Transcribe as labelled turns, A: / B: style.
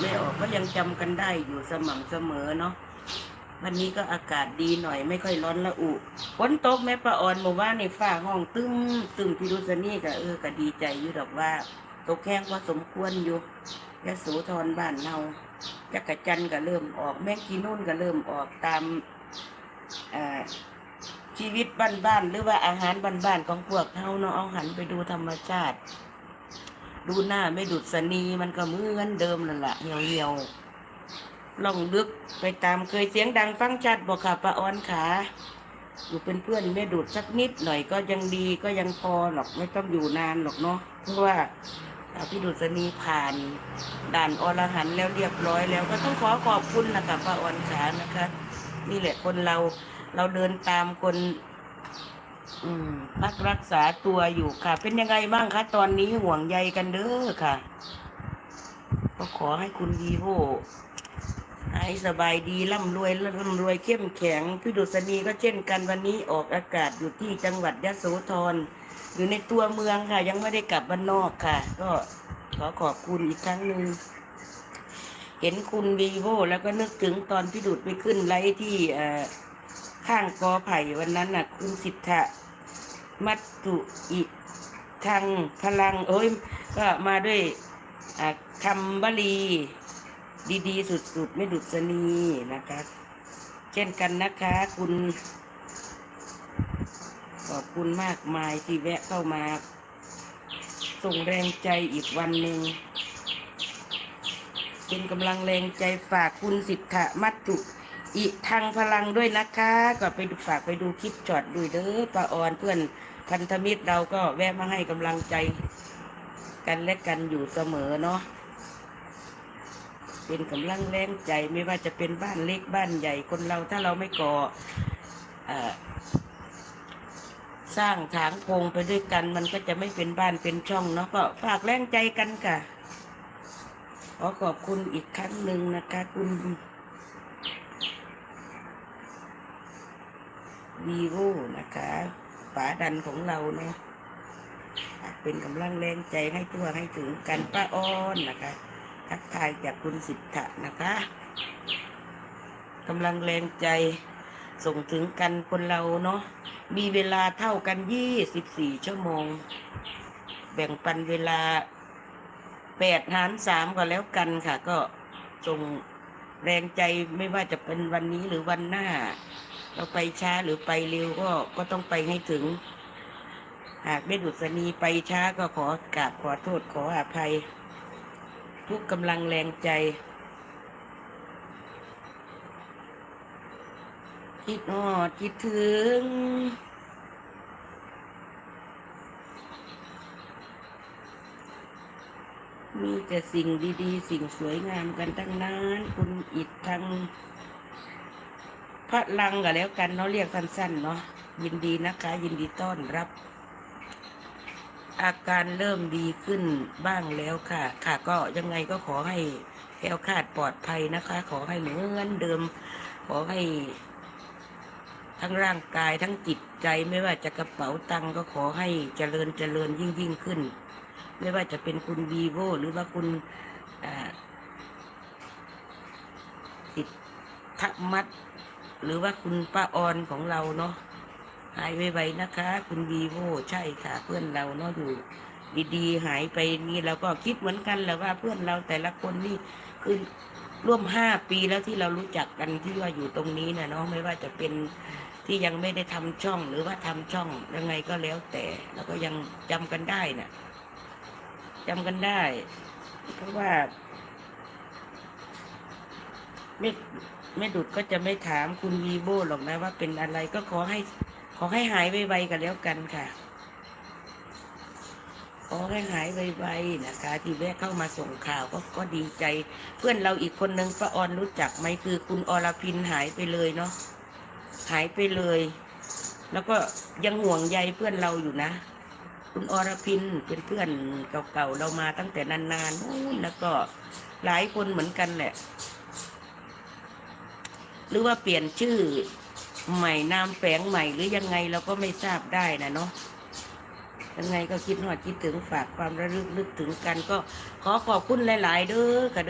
A: ไม่ออกก็ยังจำกันได้อยู่สม่ำเสมอเนาะวันนี้ก็อากาศดีหน่อยไม่ค่อยร้อนละอุฝนตกแม่ประออนหมู่บ้านในฝ้าห้องตึ้มตึ้มพิรุษนี่ก็เออก็ดีใจอยู่ดอกว่า ตกแข้งพอสมควรอยู่ยะโสธรบ้านเฮาจักรจันก็เริ่มออก แมงกีนุ่นก็เริ่มออกตามชีวิตบ้านๆหรือว่าอาหารบ้านๆของพวกเฮาเนาะเอาหันไปดูธรรมชาติ ดูหน้าไม่ดุดสนีมันก็เหมือนเดิมนั่นแหละเหี่ยวเหี่ยวล่องลึกไปตามเคยเสียงดังฟังชัดบอกค่ะป้าออนขาอยู่เป็นเพื่อนไม่ดุดสักนิดหน่อยก็ยังดีก็ยังพอหรอกไม่ต้องอยู่นานหรอกเนาะเพราะว่าอ่าพี่ดุษณีผ่านด่านอรหันแล้วเรียบร้อยแล้วก็ต้องขอขอบคุณนะคะป้าออนขานะคะ นี่แหละคนเราเราเดินตามคน อืมพักรักษาตัวอยู่ค่ะ เป็นยังไงบ้างคะตอนนี้ห่วงใยกันเด้อค่ะ ก็ขอให้คุณดีโวหายสบายดีร่ำรวยร่ำรวยเข้มแข็งพี่ดุษณีก็เช่นกันวันนี้ออกอากาศอยู่ที่จังหวัดยะโสธรอยู่ในตัวเมืองค่ะ ยังไม่ได้กลับบ้านนอกค่ะ ก็ขอขอบคุณอีกครั้งหนึ่งเห็นคุณวีโวแล้วก็นึกถึงตอนพี่ดุดไปขึ้นไลฟ์ที่เอ่อข้างกอไผ่วันนั้นน่ะ คุณสิทธะ มัตตุอิทางพลังโอ้ย ก็มาด้วยคำบาลี ดีๆ สุดๆ ไม่ดุษณีนะคะ เช่นกันนะคะ คุณ ขอบคุณมากมายที่แวะเข้ามา ส่งแรงใจอีกวันหนึ่งเป็นกำลังแรงใจฝากคุณสิทธะมัตตุ อิทางพลังด้วยนะคะ ก็ไปดูฝากไปดูคลิปจอดดูเด้อป้าออนเพื่อนพันธมิตรเราก็แวะมาให้กำลังใจกันและกันอยู่เสมอเนาะเป็นกำลังแรงใจไม่ว่าจะเป็นบ้านเล็กบ้านใหญ่คนเราถ้าเราไม่ก่ออสร้างถางโพงไปด้วยกัน มันก็จะไม่เป็นบ้านเป็นช่องเนาะก็ฝากแรงใจกันค่ะขอขอบคุณอีกครั้งหนึ่งนะคะ คุณ วีโวนะคะป๋าดันของเราเนาะอะเป็นกำลังแรงใจให้ทั่วให้ถึงกันป้าอ้อนนะคะ ทักทายจากคุณสิทธะนะคะกำลังแรงใจส่งถึงกันคนเราเนาะมีเวลาเท่ากันยี่สิบสี่ชั่วโมง แบ่งปันเวลาแปดหารสามก็แล้วกันค่ะ ก็ส่งแรงใจไม่ว่าจะเป็นวันนี้หรือวันหน้า เราไปช้าหรือไปเร็วก็ก็ต้องไปให้ถึง หากไม่ดุษณีไปช้าก็ขอกราบขอโทษขออภัย ทุกกำลังแรงใจคิดนอดคิดถึงมีแต่สิ่งดีๆ สิ่งสวยงามกันทั้งนั้น คุณอิดทาง พระลังก็แล้วกันเนาะเรียกสั้นๆเนาะยินดีนะคะ ยินดีต้อนรับ อาการเริ่มดีขึ้นบ้างแล้วค่ะ ค่ะก็ยังไงก็ขอให้แคล้วคลาดปลอดภัยนะคะ ขอให้เหมือนเดิม ขอให้ทั้งร่างกายทั้งจิตใจไม่ว่าจะกระเป๋าตังก็ขอให้เจริญเจริญยิ่งยิ่งขึ้น ไม่ว่าจะเป็นคุณวีโวหรือว่าคุณอ่าสิทธมัต หรือว่าคุณป้าออนของเราเนาะหายไวๆนะคะ คุณวีโวใช่ค่ะ เพื่อนเราเนาะอยู่ดีๆหายไปนี่เราก็คิดเหมือนกันแหละว่าเพื่อนเราแต่ละคนนี่คือร่วมห้าปีแล้วที่เรารู้จักกันที่ว่าอยู่ตรงนี้นะเนาะไม่ว่าจะเป็นที่ยังไม่ได้ทำช่องหรือว่าทำช่องยังไงก็แล้วแต่เราก็ยังจำกันได้น่ะจำกันได้ เพราะว่าไม่ ไม่ดุดก็จะไม่ถามคุณวีโบหรอกนะว่าเป็นอะไรก็ขอให้ ขอให้หายไวๆกันแล้วกันค่ะ ขอให้หายไวๆนะคะ ที่แวะเข้ามาส่งข่าวก็ก็ดีใจ เพื่อนเราอีกคนนึงป้าออนรู้จักไหมคือ คุณอรพินหายไปเลยเนาะหายไปเลย แล้วก็ยังห่วงใยเพื่อนเราอยู่นะ คุณอรพินเป็นเพื่อนเก่าๆเรามาตั้งแต่นานๆนู่นแล้วก็หลายคนเหมือนกันแหละ หรือว่าเปลี่ยนชื่อใหม่นามแฝงใหม่หรือยังไงเราก็ไม่ทราบได้นะเนาะยังไงก็คิดหอดคิดถึงฝากความระลึกนึกถึงกันก็ขอขอบคุณหลาย ๆ เด้อค่ะเด้อ